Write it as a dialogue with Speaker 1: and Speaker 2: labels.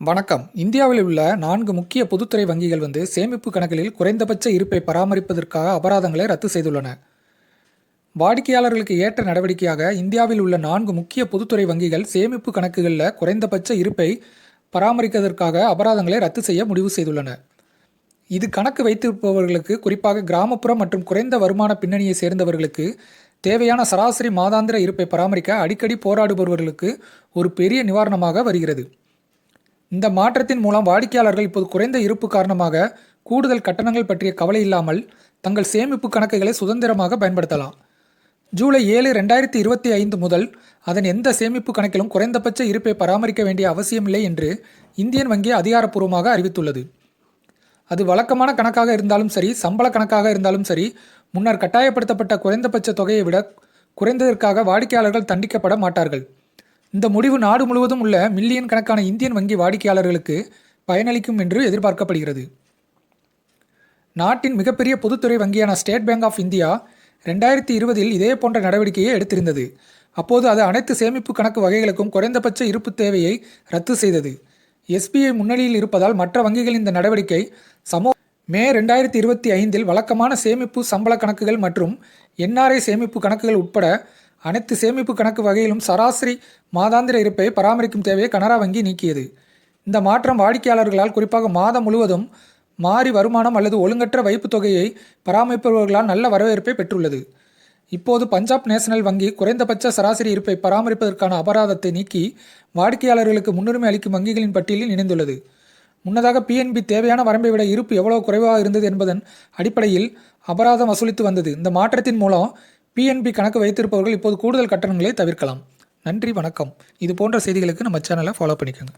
Speaker 1: வணக்கம். இந்தியாவில் உள்ள நான்கு முக்கிய பொதுத்துறை வங்கிகள் வந்து சேமிப்பு கணக்குகளில் குறைந்தபட்ச இருப்பை பராமரிப்பதற்காக அபராதங்களை ரத்து செய்துள்ளன. வாடிக்கையாளர்களுக்கு ஏற்ற நடவடிக்கையாக இந்தியாவில் உள்ள நான்கு முக்கிய பொதுத்துறை வங்கிகள் சேமிப்பு கணக்குகளில் குறைந்தபட்ச இருப்பை பராமரிப்பதற்காக அபராதங்களை ரத்து செய்ய முடிவு செய்துள்ளன. இது கணக்கு வைத்திருப்பவர்களுக்கு குறிப்பாக கிராமப்புற மற்றும் குறைந்த வருமான பின்னணியை சேர்ந்தவர்களுக்கு தேவையான சராசரி மாதாந்திர இருப்பை பராமரிக்க அடிக்கடி போராடுபவர்களுக்கு ஒரு பெரிய நிவாரணமாக வருகிறது. இந்த மாற்றத்தின் மூலம் வாடிக்கையாளர்கள் இப்போது குறைந்த இருப்பு காரணமாக கூடுதல் கட்டணங்கள் பற்றிய கவலை இல்லாமல் தங்கள் சேமிப்பு கணக்குகளை சுதந்திரமாக பயன்படுத்தலாம். ஜூலை ஏழு ரெண்டாயிரத்தி இருபத்தி ஐந்து முதல் அதன் எந்த சேமிப்பு கணக்கிலும் குறைந்தபட்ச இருப்பை பராமரிக்க வேண்டிய அவசியமில்லை என்று இந்தியன் வங்கி அதிகாரப்பூர்வமாக அறிவித்துள்ளது. அது வழக்கமான கணக்காக இருந்தாலும் சரி சம்பள கணக்காக இருந்தாலும் சரி முன்னர் கட்டாயப்படுத்தப்பட்ட குறைந்தபட்ச தொகையை விட குறைந்ததற்காக வாடிக்கையாளர்கள் தண்டிக்கப்பட மாட்டார்கள். இந்த முடிவு நாடு முழுவதும் உள்ள மில்லியன் கணக்கான இந்தியன் வங்கி வாடிக்கையாளர்களுக்கு பயனளிக்கும் என்று எதிர்பார்க்கப்படுகிறது. நாட்டின் மிகப்பெரிய பொதுத்துறை வங்கியான ஸ்டேட் பேங்க் ஆஃப் இந்தியா ரெண்டாயிரத்தி இருபதில் இதே போன்ற நடவடிக்கையை எடுத்திருந்தது. அப்போது அது அனைத்து சேமிப்பு கணக்கு வகைகளுக்கும் குறைந்தபட்ச இருப்பு தேவையை ரத்து செய்தது. எஸ்பிஐ முன்னணியில் இருப்பதால் மற்ற வங்கிகள் இந்த நடவடிக்கை சமூக மே ரெண்டாயிரத்தி இருபத்தி ஐந்தில் வழக்கமான சேமிப்பு சம்பள கணக்குகள் மற்றும் என்ஆர்ஐ சேமிப்பு கணக்குகள் உட்பட அனைத்து சேமிப்பு கணக்கு வகையிலும் சராசரி மாதாந்திர இருப்பை பராமரிக்கும் தேவையை கனரா வங்கி நீக்கியது. இந்த மாற்றம் வாடிக்கையாளர்களால் குறிப்பாக மாதம் முழுவதும் மாறி வருமானம் அல்லது ஒழுங்கற்ற வைப்பு தொகையை பராமரிப்பவர்களால் நல்ல வரவேற்பை பெற்றுள்ளது. இப்போது பஞ்சாப் நேஷனல் வங்கி குறைந்தபட்ச சராசரி இருப்பை பராமரிப்பதற்கான அபராதத்தை நீக்கி வாடிக்கையாளர்களுக்கு முன்னுரிமை அளிக்கும் வங்கிகளின் பட்டியலில் இணைந்துள்ளது. முன்னதாக பிஎன்பி தேவையான வரம்பை விட இருப்பு எவ்வளவு குறைவாக இருந்தது என்பதன் அடிப்படையில் அபராதம் வசூலித்து வந்தது. இந்த மாற்றத்தின் மூலம் பிஎன்பி கணக்கு வைத்திருப்பவர்கள் இப்போது கூடுதல் கட்டணங்களை தவிர்க்கலாம். நன்றி வணக்கம். இது போன்ற செய்திகளுக்கு நம்ம சேனலை ஃபாலோ பண்ணிக்கோங்க.